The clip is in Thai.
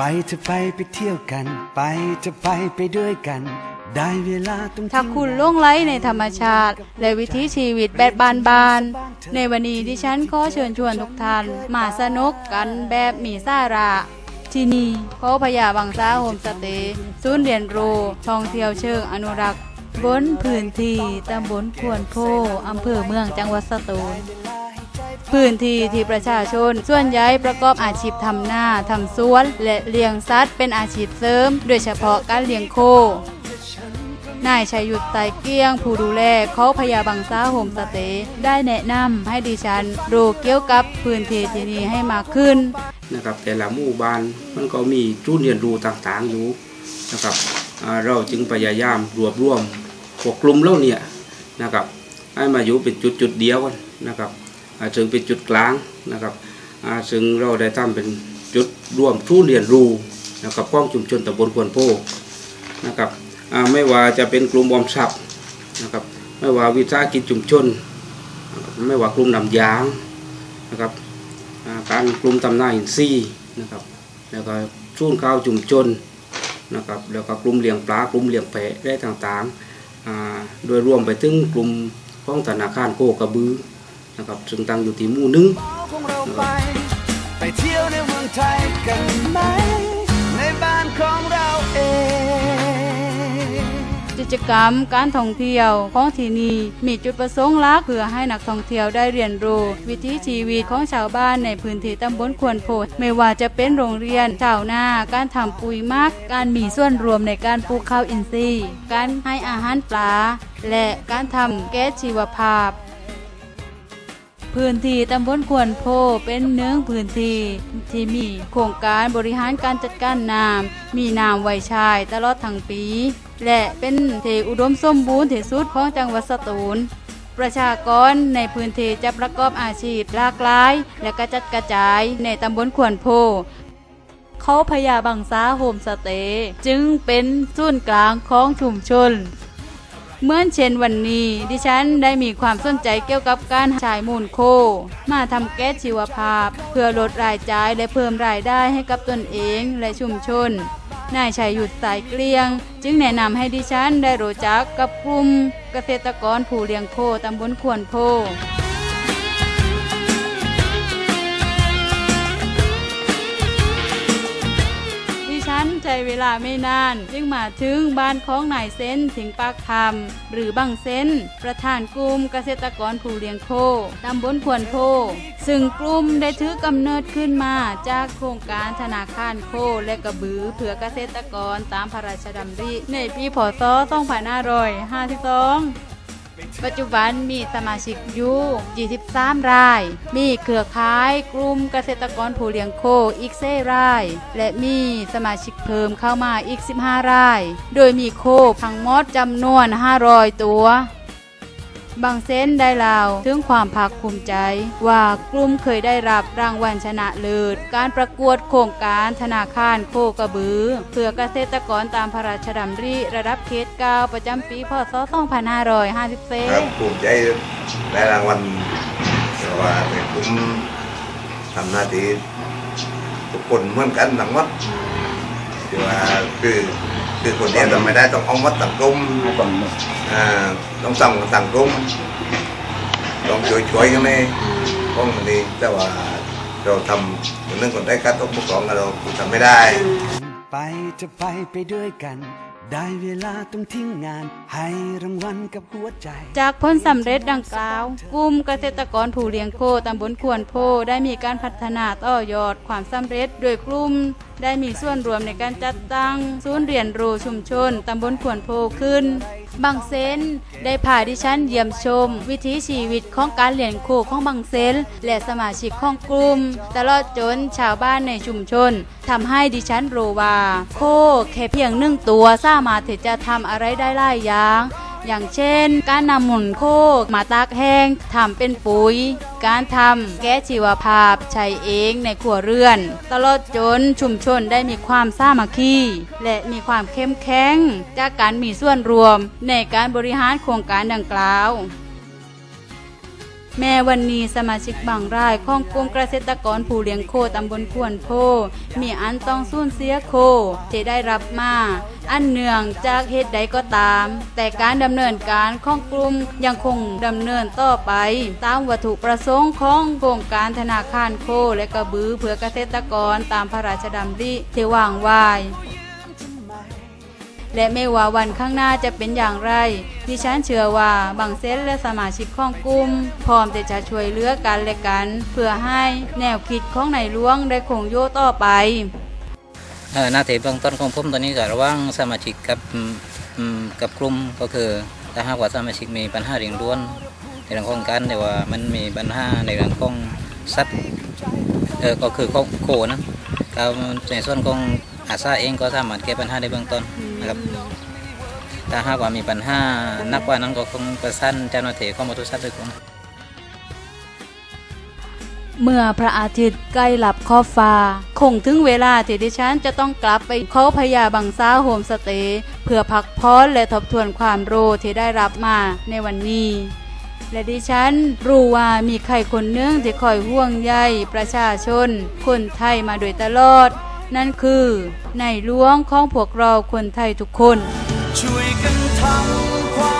ไปจะไปไปเที่ยวกัน ไปจะไปไปด้วยกัน ได้เวลาต้องถ้าคุณล่วงไหลในธรรมชาติ และวิถีชีวิตแบบบานๆ ในวันนี้ดิฉันขอเชิญชวนทุกท่านมาสนุกกันแบบมีสาระที่นี่เขาพยาบางซาโฮมสเตย์ศูนย์เรียนรู้ท่องเที่ยวเชิงอนุรักษ์ บนพื้นที่ตำบลควนโพอำเภอเมืองจังหวัดสตูล พื้นที่ที่ประชาชน ส่วนใหญ่ประกอบอาชีพทำหน้าทำสวน และเลี้ยงสัตว์เป็นอาชีพเสริม โดยเฉพาะการเลี้ยงโคนายชัยยุทธไตเกี้ยง ผู้ดูแลเขาพยาบังซาโฮมสเตย์ได้แนะนำให้ดิฉันรู้เกี่ยวกับพื้นที่ที่นี้ให้มากขึ้นนะครับแต่ละหมู่บ้านมันก็มีจุดเรียนรู้ต่างๆอยู่นะครับเราจึงพยายามรวบรวมพวกกลุ่มเล่าเนี่ยนะครับให้มาอยู่เป็นจุดๆเดียวกันนะครับ จึงเป็นจุดกลางนะครับอาซึ่งเราได้ทำเป็นจุดรวมทุนเรียนรู้นะครับป้องชุมชนตำบลควนโพนะครับอาไม่ว่าจะเป็นกลุ่มบอมทรัพย์นะครับไม่ว่าวิสาหกิจชุมชนนะครับไม่ว่ากลุ่มนำยางนะครับการกลุ่มตำนาอินทรีนะครับแล้วก็ช่วงข้าวจุ่มชนนะครับแล้วก็กลุ่มเลี้ยงปลากลุ่มเลี้ยงแพะได้ต่างๆอาโดยรวมไปถึงกลุ่มของธนาคารโคกระบือ นะครับซึ่งตั้งอยู่ที่หมู่หนึ่งของเราไปไปเที่ยวในเมืองไทยกันไหมในบ้านของเราเอง กิจกรรมการท่องเที่ยวของที่นี่มีจุดประสงค์หลักเพื่อให้นักท่องเที่ยวได้เรียนรู้ วิถีชีวิตของชาวบ้านในพื้นที่ตำบลควนโพธิ์ไม่ว่าจะเป็นโรงเรียนชาวนาการทำปุ๋ยหมัก การมีส่วนรวมในการปลูกข้าวอินทรีย์ การให้อาหารปลา และการทำแก๊สชีวภาพ พื้นที่ตำบลควนโพเป็นเนื้อพื้นที่ที่มีโครงการบริหารการจัดการน้ำมีน้ำไว้ใช้ตลอดทั้งปี และเป็นที่อุดมสมบูรณ์ที่สุดของจังหวัดสตูล ประชากรในพื้นที่จะประกอบอาชีพหลากหลาย และกระจัดกระจายในตำบลควนโพเขาพยาบังซาโฮมสเตย์จึงเป็นศูนย์กลางของชุมชน เหมือนเช่นวันนี้ ดิฉันได้มีความสนใจเกี่ยวกับการฉายมูลโค มาทำแก๊สชีวภาพ เพื่อลดรายจ่ายและเพิ่มรายได้ให้กับตนเองและชุมชน นายชัยหยุดสายเกลียง จึงแนะนำให้ดิฉันได้รู้จักกับกลุ่มเกษตรกรผู้เลี้ยงโคตำบลขวนโพ เวลาไม่นาน จึงมาถึงบ้านของนายเซนสิงปากคำหรือบังเซนประธานกลุ่มเกษตรกรผู้เลี้ยงโคตำบลควรโพซึ่งกลุ่มได้ถือกำเนิดขึ้นมาจากโครงการธนาคารโคและกระบือเพื่อเกษตรกรตามพระราชดำริในปีพศ2552 ปัจจุบันมีสมาชิกอยู่ 23 ราย มีเครือข่ายกลุ่มเกษตรกรผู้เลี้ยงโคอีกเซราย และมีสมาชิกเพิ่มเข้ามาอีก 15 ราย โดยมีโคทั้งหมดจำนวน 500 ตัว บางเส้นได้เล่าถึงความภาคภูมิใจ ว่ากลุ่มเคยได้รับรางวัลชนะเลิศ การประกวดโครงการธนาคารโคกระบือ เพื่อเกษตรกรตามพระราชดำริระดับเขตเก้าประจำปีพศครับภูมิใจได้รางวัลแต่ว่าเป็นคุ้มทำหน้าที่ทุกคนเหมือนกันทั้งหมด คือว่าคือคือคนเดียวทำไม่ได้ต้องเอามัดสังคมอ่าต้องสั่งสังคมต้องช่วยช่วยกันเลยป้องมันดีแต่ว่าเราทำเรื่องคนได้การต้องปกครองกันเราทำไม่ได้ ไปจะไปไปด้วยกัน ได้เวลาต้องทิ้งงาน ให้รางวัลกับหัวใจ จากผลสำเร็จดังกล่าว กลุ่มเกษตรกรผู้เลี้ยงโคตำบลควนโพได้มีการพัฒนาต่อยอดความสำเร็จ โดยกลุ่มได้มีส่วนรวมในการจัดตั้งศูนย์เรียนรู้ชุมชนตำบลควนโพขึ้น บางเซนได้พาดิฉันเยี่ยมชม วิถีชีวิตของการเลี้ยงโคของบางเซนและสมาชิกของกลุ่ม ตลอดจนชาวบ้านในชุมชนทำให้ดิฉันรู้ว่าโคแค่เพียงหนึ่งตัวสามารถที่จะทำอะไรได้หลายอย่าง อย่างเช่น การนำหมุนโคกมาตากแห้งทำเป็นปุ๋ย การทำแก้ชีวภาพใช้เองในครัวเรือน ตลอดจนชุมชนได้มีความสามัคคีและมีความเข้มแข็ง จากการมีส่วนรวมในการบริหารโครงการดังกล่าว แม่วันนี้สมาชิกบางรายของกลุ่มเกษตรกรผู้เลี้ยงโคตำบลควนโพ มีอันต้องสูญเสียโคที่ได้รับมาอันเนื่องจากเหตุใดก็ตาม แต่การดำเนินการของกลุ่มยังคงดำเนินต่อไป ตามวัตถุประสงค์ของโครงการธนาคารโคและกระบือเพื่อเกษตรกรตามพระราชดำริที่วางไว้ และไม่ว่าวันข้างหน้าจะเป็นอย่างไร ดิฉันเชื่อว่าบางเซนและสมาชิกของกลุ่ม พร้อมจะช่วยเหลือกันและกัน เพื่อให้แนวคิดของในหลวงได้คงอยู่ต่อไปเออหน้าที่เบื้องต้นของผมตอนนี้ก็ระว่างสมาชิกกับกับกลุ่มก็คือถ้าหากว่าสมาชิกมีปัญหาเรื่องด้วนในเรื่องของการแต่ว่ามันมีปัญหาในเรื่องของสัตว์เออก็คือโคนะก็ในส่วนของ อาซาเองก็สามารถแก้ปัญหาได้เบื้องต้นนะครับถ้าหากว่ามีปัญหานักกว่านั้นก็คงประสานเจ้าหน้าที่ของมทุสัตว์ด้วยกันเมื่อพระอาทิตย์ใกล้หลับขอบฟ้า คงถึงเวลาที่ดิฉันจะต้องกลับไปเข้าพญาบังซาโฮมสเตย์เพื่อพักพ้อนและทบทวนความรู้ที่ได้รับมาในวันนี้ และดิฉันรู้ว่ามีใครคนหนึงที่คอยห่วงใยประชาชน คนไทยมาโดยตลอด นั่นคือ ในหลวงของพวกเราคนไทยทุกคน ช่วยกันทำความ